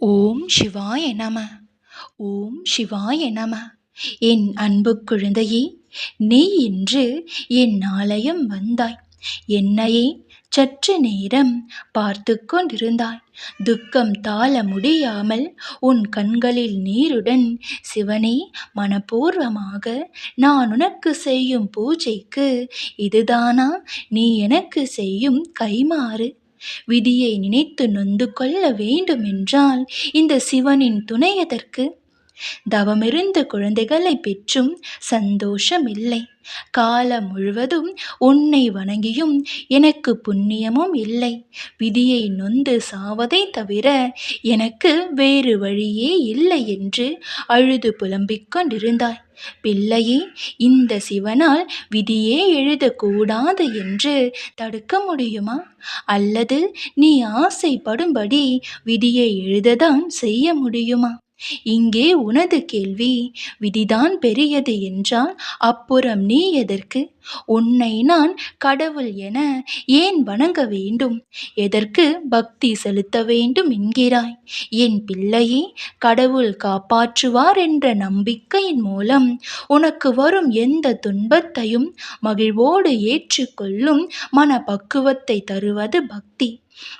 ஓம் சிவாய நம. ஓம் சிவாய நம. என் அன்பு குழந்தையே நீ இன்று என் ஆலயம் வந்தாய். என்னையே சற்று நேரம் பார்த்து கொண்டிருந்தாய். துக்கம் தாழ முடியாமல் உன் கண்களில் நீருடன் சிவனே மனப்பூர்வமாக நான் உனக்கு செய்யும் பூஜைக்கு இதுதானா? நீ எனக்கு செய்யும் கைமாறு விதியை நினைத்து நொந்து கொள்ள வேண்டுமென்றால் இந்த சிவனின் துணை எதற்கு தவமிருந்து குழந்தைகளை பெற்றும் சந்தோஷமில்லை. காலம் முழுவதும் உன்னை வணங்கியும் எனக்கு புண்ணியமும் இல்லை. விதியை நொந்து சாவதை தவிர எனக்கு வேறு வழியே இல்லை என்று அழுது புலம்பிக் கொண்டிருந்தாய். பிள்ளையே இந்த சிவனால் விதியே எழுதக்கூடாது என்று தடுக்க முடியுமா? அல்லது நீ ஆசைப்படும்படி விதியை எழுததான் செய்ய முடியுமா? இங்கே உனது கேள்வி விதிதான் பெரியது என்றால் அப்புறம் நீ எதற்கு? உன்னை நான் கடவுள் என ஏன் வணங்க வேண்டும்? எதற்கு பக்தி செலுத்த வேண்டும் என்கிறாய்? என் பிள்ளையே கடவுள் காப்பாற்றுவார் என்ற நம்பிக்கையின் மூலம் உனக்கு வரும் எந்த துன்பத்தையும் மகிழ்வோடு ஏற்றுக்கொள்ளும் மன பக்குவத்தை தருவது பக்தி.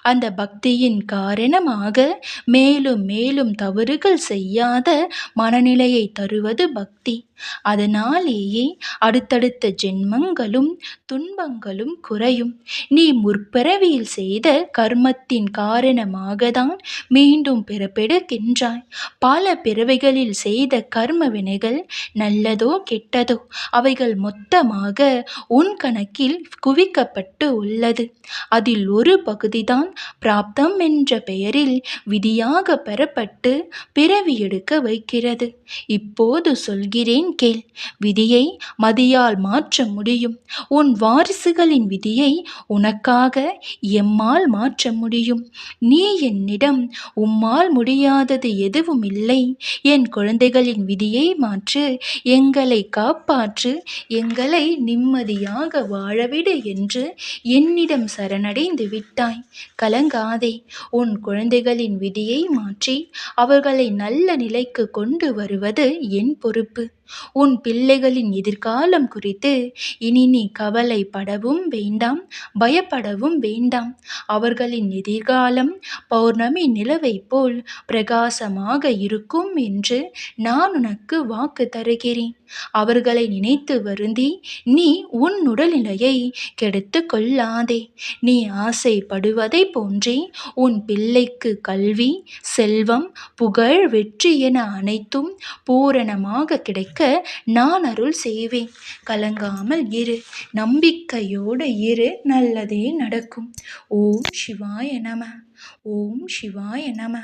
அந்த பக்தியின் காரணமாக மேலும் மேலும் தவறுகள் செய்யாத மனநிலையை தருவது பக்தி. அதனாலேயே அடுத்தடுத்த ஜென்மங்களும் துன்பங்களும் குறையும். நீ முற்பிறவியில் செய்த கர்மத்தின் காரணமாகத்தான் மீண்டும் பிறப்பெடுக்கின்றாய். பல பிறவைகளில் செய்த கர்ம வினைகள் நல்லதோ கெட்டதோ அவைகள் மொத்தமாக உன் கணக்கில் குவிக்கப்பட்டு உள்ளது. அதில் ஒரு பகுதிதான் பிராப்தம் என்ற பெயரில் விதியாக பெறப்பட்டு பிறவி எடுக்க வைக்கிறது. இப்போது சொல்கிறேன் சொல்கிறேன் கேள். விதியை மதியால் மாற்ற முடியும். உன் வாரிசுகளின் விதியை உனக்காக எம்மால் மாற்ற முடியும். நீ என்னிடம் உம்மால் முடியாதது எதுவும் இல்லை. என் குழந்தைகளின் விதியை மாற்று. எங்களை காப்பாற்று. எங்களை நிம்மதியாக வாழவிடு என்று என்னிடம் சரணடைந்து விட்டாய். கலங்காதே. உன் குழந்தைகளின் விதியை மாற்றி அவர்களை நல்ல நிலைக்கு கொண்டு வருவது என் பொறுப்பு. உன் பிள்ளைகளின் எதிர்காலம் குறித்து இனி நீ கவலைப்படவும் வேண்டாம் பயப்படவும் வேண்டாம். அவர்களின் எதிர்காலம் பௌர்ணமி நிலவை போல் பிரகாசமாக இருக்கும் என்று நான் உனக்கு வாக்கு தருகிறேன். அவர்களை நினைத்து வருந்தி நீ உன் உடல்நிலையை கெடுத்து கொள்ளாதே. நீ ஆசைப்படுவதை போன்றே உன் பிள்ளைக்கு கல்வி செல்வம் புகழ் வெற்றி என அனைத்தும் பூரணமாக கிடைக்க நான் அருள் செய்வேன். கலங்காமல் இரு நம்பிக்கையோடு இரு நல்லதே நடக்கும். ஓம் சிவாய நம ஓம் சிவாய நம.